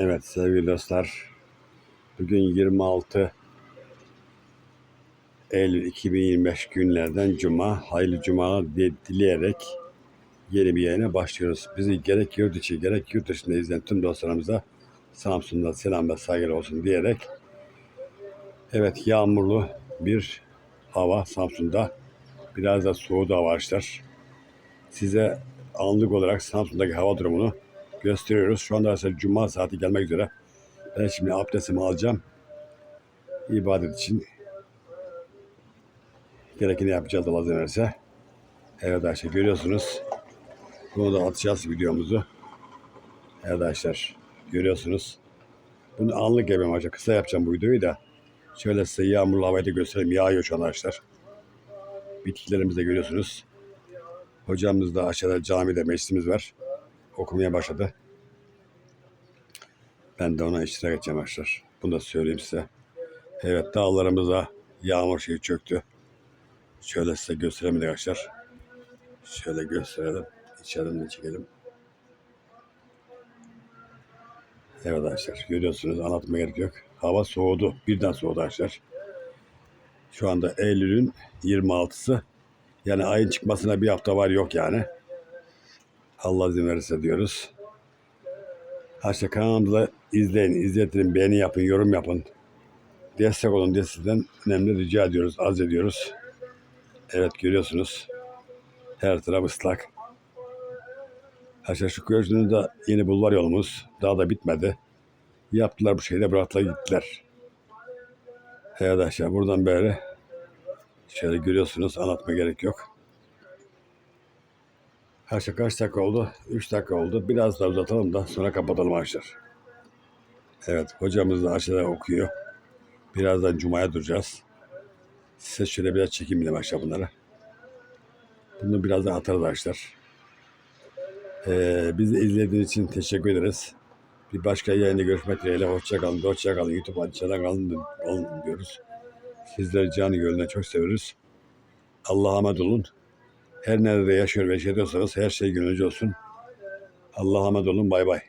Evet sevgili dostlar. Bugün 26 Eylül 2025 günlerden Cuma. Hayırlı Cuma dileyerek yeni bir yayına başlıyoruz. Bizi gerek yurt içi gerek yurt dışında izleyen tüm dostlarımıza Samsun'da selam ve saygılar olsun diyerek Evet yağmurlu bir hava Samsun'da. Biraz da soğudu hava arkadaşlar. Size anlık olarak Samsun'daki hava durumunu gösteriyoruz. Şu anda ise Cuma saati gelmek üzere. Ben şimdi abdestimi alacağım. İbadet için gerekeni yapacağız Allah verirse. Evet arkadaşlar görüyorsunuz. Bunu da atacağız videomuzu. Evet arkadaşlar görüyorsunuz. Bunu anlık yapıyorum arkadaşlar. Kısa yapacağım bu videoyu da. Şöyle size yağmurlu havayı da göstereyim. Yağıyor şu arkadaşlar. Bitkilerimizi de görüyorsunuz. Hocamız da aşağıda camide meclisimiz var. Okumaya başladı. Ben de ona iştirak edeceğim arkadaşlar. Bunu da söyleyeyim size. Evet dağlarımıza yağmur şeyi çöktü. Şöyle size göstereyim arkadaşlar. Şöyle gösterelim. İçeriden de çekelim. Evet arkadaşlar görüyorsunuz anlatmaya gerek yok. Hava soğudu. Birden soğudu arkadaşlar. Şu anda Eylül'ün 26'sı. Yani ayın çıkmasına bir hafta var yok yani. Allah izin verirse diyoruz. Arkadaşlar kanalımızı izleyin, izletin, beğeni yapın, yorum yapın. Destek olun diye sizden önemli rica ediyoruz, arz ediyoruz. Evet görüyorsunuz. Her taraf ıslak. Arkadaşlar şu gördüğünüz de yeni bulvar yolumuz. Daha da bitmedi. Yaptılar bu şeyi de bıraktılar gittiler. Evet arkadaşlar buradan böyle şöyle görüyorsunuz anlatma gerek yok. Her şey kaç dakika oldu? 3 dakika oldu. Biraz daha uzatalım da sonra kapatalım arkadaşlar. Evet hocamız da aşağıda okuyor. Birazdan Cuma'ya duracağız. Size şöyle biraz çekeyim dedim aşağı bunları. Bunu birazdan atarız arkadaşlar. Ee, bizi izlediğiniz için teşekkür ederiz. Bir başka yayında görüşmek dileğiyle. Hoşça kalın, hoşça kalın. YouTube açıdan kalın, kalın diyoruz. Sizleri canı gönülden çok seviyoruz. Allah'a emanet olun. Her nerede yaşıyor ve yaşıyorsanız her şey gönlünüzce olsun. Allah'a emanet olun. Bay bay.